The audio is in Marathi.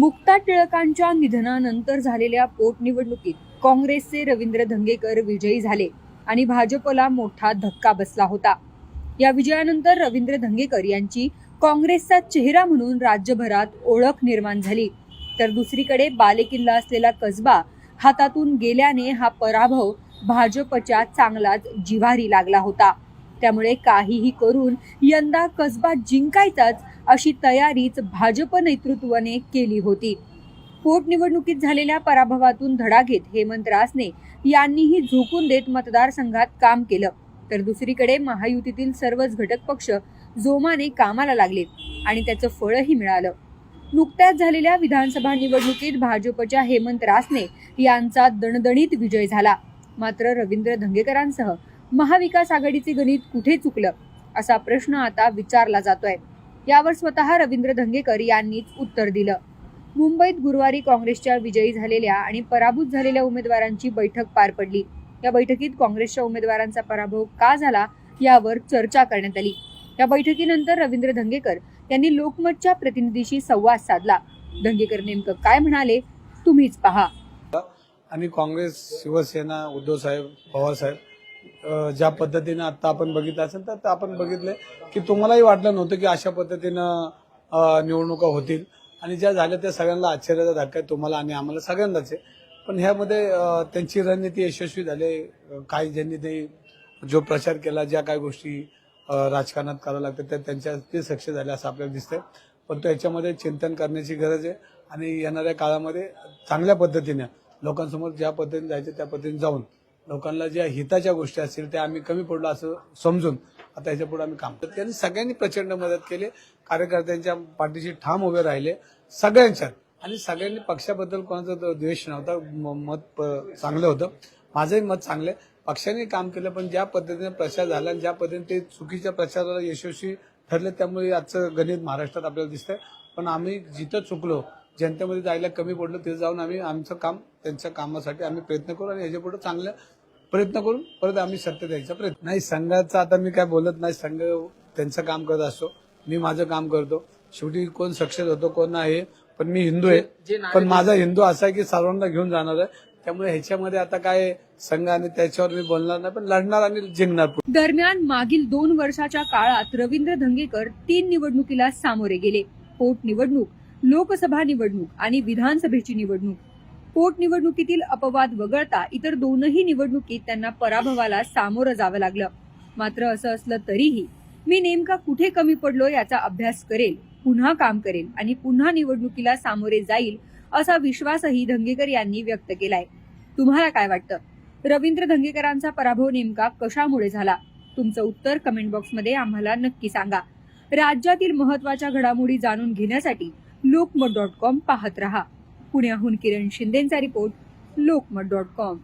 मुक्ता टिळकांच्या निधनानंतर झालेल्या पोटनिवडणुकीत काँग्रेसचे रवींद्र धंगेकर विजयी झाले आणि भाजपला मोठा धक्का बसला होता. या विजयानंतर रवींद्र धंगेकर यांची काँग्रेसचा चेहरा म्हणून राज्यभरात ओळख निर्माण झाली. तर दुसरीकडे बालेकिल्ला असलेला कसबा हातातून गेल्याने हा पराभव भाजपच्या चांगलाच जिव्हारी लागला होता. त्यामुळे काहीही करून यंदा कसबा जिंकायचाच अशी तयारीच भाजप नेतृत्वाने केली होती. पोटनिवडणुकीत झालेल्या पराभवातून धडा घेत हेमंत रासने यांनीही झोकून देत मतदारसंघात काम केलं. तर दुसरीकडे महायुतीतील सर्वच घटक पक्ष जोमाने कामाला लागले आणि त्याचं फळही मिळालं. नुकत्याच झालेल्या विधानसभा निवडणुकीत भाजपच्या हेमंत रासने यांचा दणदणीत विजय झाला. मात्र रवींद्र धंगेकरांसह महाविकास आघाडीचे गणित कुठे चुकलं? असा प्रश्न आता विचारला जातोय. यावर स्वतः रवींद्र धंगेकर यांनीच उत्तर दिलं. मुंबईत गुरुवारी काँग्रेसच्या विजयी झालेल्या आणि पराभूत झालेल्या उमेदवारांची बैठक पार पडली. या बैठकीत काँग्रेसच्या उमेदवारांचा पराभव का झाला यावर चर्चा करण्यात आली. या बैठकीनंतर रवींद्र धंगेकर यांनी लोकमतच्या प्रतिनिधीशी संवाद साधला. धंगेकर नेमकं काय म्हणाले? तुम्हीच पहा. आणि काँग्रेस शिवसेना उद्धव साहेब पवार साहेब ज्या पद्धतीनं आता आपण बघितलं असेल तर आपण बघितलं की तुम्हालाही वाटलं नव्हतं की अशा पद्धतीनं निवडणुका होतील. आणि ज्या झाल्या त्या सगळ्यांना आश्चर्याचा धक्का आहे तुम्हाला आणि आम्हाला सगळ्यांनाच आहे. पण ह्यामध्ये त्यांची रणनीती यशस्वी झाली. काही ज्यांनी ते जो प्रचार केला ज्या काही गोष्टी राजकारणात करावं लागतात त्या त्यांच्या ते सक्ष झाले असं आपल्याला दिसतंय. पण तो याच्यामध्ये चिंतन करण्याची गरज आहे आणि येणाऱ्या काळामध्ये चांगल्या पद्धतीने लोकांसमोर ज्या पद्धतीने जायचं त्या पद्धतीने जाऊन लोकांना ज्या हिताच्या गोष्टी असतील त्या आम्ही कमी पडलो असं समजून आता याच्यापुढे आम्ही काम करतो. त्यांनी सगळ्यांनी प्रचंड मदत केली. कार्यकर्त्यांच्या पाठीशी ठाम उभे राहिले. सगळ्यांच्यात आणि सगळ्यांनी पक्षाबद्दल कोणाचा द्वेष नव्हता. म- मत प- चांगलं होतं. माझंही मत चांगलं आहे. पक्षाने काम केलं पण ज्या पद्धतीने प्रचार झाला आणि ज्या पद्धतीने ते चुकीच्या प्रचाराला यशस्वी ठरले त्यामुळे आजचं गणित महाराष्ट्रात आपल्याला दिसतंय. पण आम्ही जिथं चुकलो जनतेमध्ये जायला कमी पडलो तिथे जाऊन आम्ही आमचं काम त्यांच्या कामासाठी आम्ही प्रयत्न करू आणि याच्यापुढे चांगलं प्रयत्न करून परत आम्ही सत्य द्यायचा प्रयत्न. नाही संघाचा आता मी काय बोलत नाही. संघ त्यांचं काम करत असतो मी माझं काम करतो. शेवटी कोण सक्सेस होतो कोण नाही पण मी हिंदू आहे. पण माझा हिंदू असा आहे की सर्वांना घेऊन जाणार आहे. त्यामुळे ह्याच्यामध्ये आता काय संघ आणि त्याच्यावर मी बोलणार नाही पण लढणार आणि जिंकणार दरम्यान मागील दोन वर्षाच्या काळात रवींद्र धंगेकर तीन निवडणुकीला सामोरे गेले. पोटनिवडणूक लोकसभा निवडणूक आणि विधानसभेची निवडणूक. पोटनिवडणुकीतील अपवाद वगळता इतर दोनही निवडणुकीत त्यांना पराभवाला सामोरं जावं लागलं. मात्र असं असलं तरीही मी नेमका कुठे कमी पडलो याचा अभ्यास करेल पुन्हा काम करेल आणि पुन्हा निवडणुकीला सामोरे जाईल असा विश्वासही धंगेकर यांनी व्यक्त केलाय. तुम्हाला काय वाटतं? रवींद्र धंगेकरांचा पराभव नेमका कशामुळे झाला? तुमचं उत्तर कमेंट बॉक्समध्ये आम्हाला नक्की सांगा. राज्यातील महत्त्वाच्या घडामोडी जाणून घेण्यासाठी लोकमत डॉट कॉम पाहत रहा. पुण्याहून किरण शिंदेचा रिपोर्ट लोकमत डॉट कॉम.